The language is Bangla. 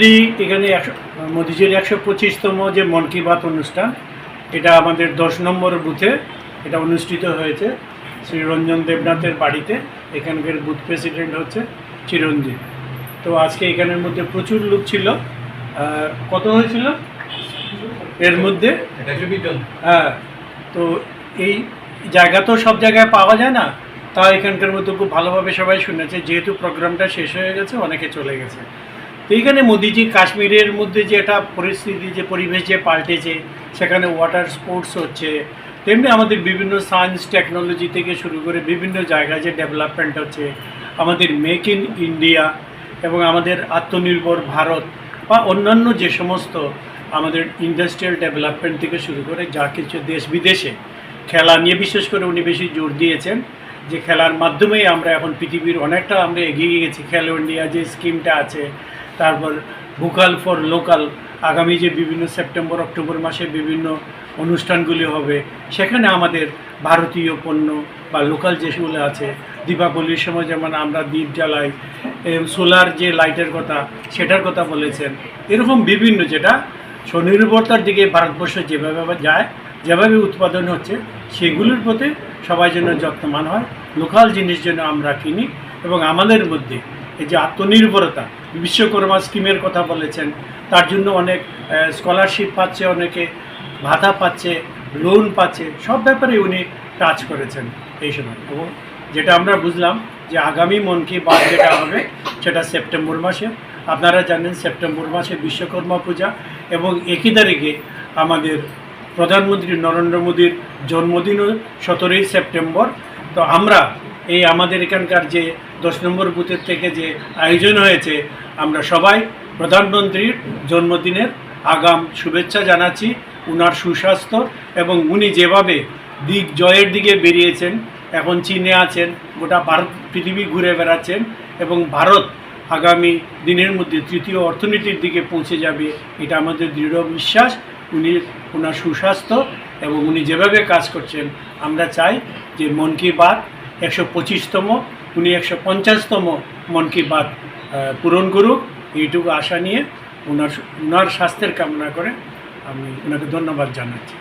অলরেডি এখানে একশো মোদিজির একশো পঁচিশতম যে মন কি বাত অনুষ্ঠান এটা আমাদের দশ নম্বর বুথে এটা অনুষ্ঠিত হয়েছে শ্রী রঞ্জন দেবনাথের বাড়িতে। এখানকার বুথ প্রেসিডেন্ট হচ্ছে চিরঞ্জিত। তো আজকে এখানের মধ্যে প্রচুর লোক ছিল। কত হয়েছিল? এর মধ্যে? হ্যাঁ। তো এই জায়গা তো সব জায়গায় পাওয়া যায় না। তা এখানকার মধ্যে খুব ভালোভাবে সবাই শুনেছে। যেহেতু প্রোগ্রামটা শেষ হয়ে গেছে অনেকে চলে গেছে। তো এইখানে মোদিজি কাশ্মীরের মধ্যে যে একটা পরিস্থিতি, যে পরিবেশ যে পাল্টেছে, সেখানে ওয়াটার স্পোর্টস হচ্ছে, তেমনি আমাদের বিভিন্ন সায়েন্স টেকনোলজি থেকে শুরু করে বিভিন্ন জায়গায় যে ডেভেলপমেন্ট হচ্ছে, আমাদের মেক ইন ইন্ডিয়া এবং আমাদের আত্মনির্ভর ভারত বা অন্যান্য যে সমস্ত আমাদের ইন্ডাস্ট্রিয়াল ডেভেলপমেন্ট থেকে শুরু করে যা কিছু দেশ বিদেশে খেলা নিয়ে, বিশেষ করে উনি বেশি জোর দিয়েছেন, যে খেলার মাধ্যমেই আমরা এখন পৃথিবীর অনেকটা আমরা এগিয়ে গেছি, খেলো ইন্ডিয়া যে স্কিমটা আছে তারপর ভোকাল ফর লোকাল, আগামী যে বিভিন্ন সেপ্টেম্বর, অক্টোবর মাসে বিভিন্ন অনুষ্ঠানগুলি হবে, সেখানে আমাদের ভারতীয় পণ্য বা লোকাল যেগুলো আছে, দীপাবলির সময় যেমন আমরা দ্বীপ জ্বালাই সোলার যে লাইটের কথা, সেটার কথা বলেছেন, এরকম বিভিন্ন যেটা স্বনির্ভরতার দিকে ভারতবর্ষ যেভাবে যায়, যেভাবে উৎপাদন হচ্ছে, সেগুলোর প্রতি সবাই যেন যত্নমান হয়, লোকাল জিনিস যেন আমরা কিনি এবং আমাদের মধ্যে এই যে আত্মনির্ভরতা, বিশ্বকর্মা স্কিমের কথা বলেছেন, তার জন্য অনেক স্কলারশিপ পাচ্ছে, অনেকে ভাতা পাচ্ছে লোন পাচ্ছে, সব ব্যাপারে উনি টাচ করেছেন এই সময়। এবং যেটা আমরা বুঝলাম যে আগামী মন কি বাত যেটা হবে, সেটা সেপ্টেম্বর মাসে। আপনারা জানেন সেপ্টেম্বর মাসে বিশ্বকর্মা পূজা এবং একই তারিখে আমাদের প্রধানমন্ত্রী নরেন্দ্র মোদীর জন্মদিনও সতেরোই সেপ্টেম্বর। তো আমরা এই আমাদের এখানকার যে দশ নম্বর বুথের থেকে যে আয়োজন হয়েছে, আমরা সবাই প্রধানমন্ত্রীর জন্মদিনের আগাম শুভেচ্ছা জানাচ্ছি। উনার সুস্বাস্থ্য এবং উনি যেভাবে দিক জয়ের দিকে বেরিয়েছেন, এখন চীনে আছেন, গোটা ভারত, পৃথিবী ঘুরে বেড়াচ্ছেন এবং ভারত আগামী দিনের মধ্যে তৃতীয় অর্থনীতির দিকে পৌঁছে যাবে, এটা আমাদের দৃঢ় বিশ্বাস। উনি ওনার সুস্বাস্থ্য এবং উনি যেভাবে কাজ করছেন, আমরা চাই যে মন কি বাত একশো পঁচিশতম, উনি একশো পঞ্চাশতম মন কি বাত পূরণ করুক, এইটুকু আশা নিয়ে ওনার ওনার স্বাস্থ্যের কামনা করে আমি ওনাকে ধন্যবাদ জানাচ্ছি।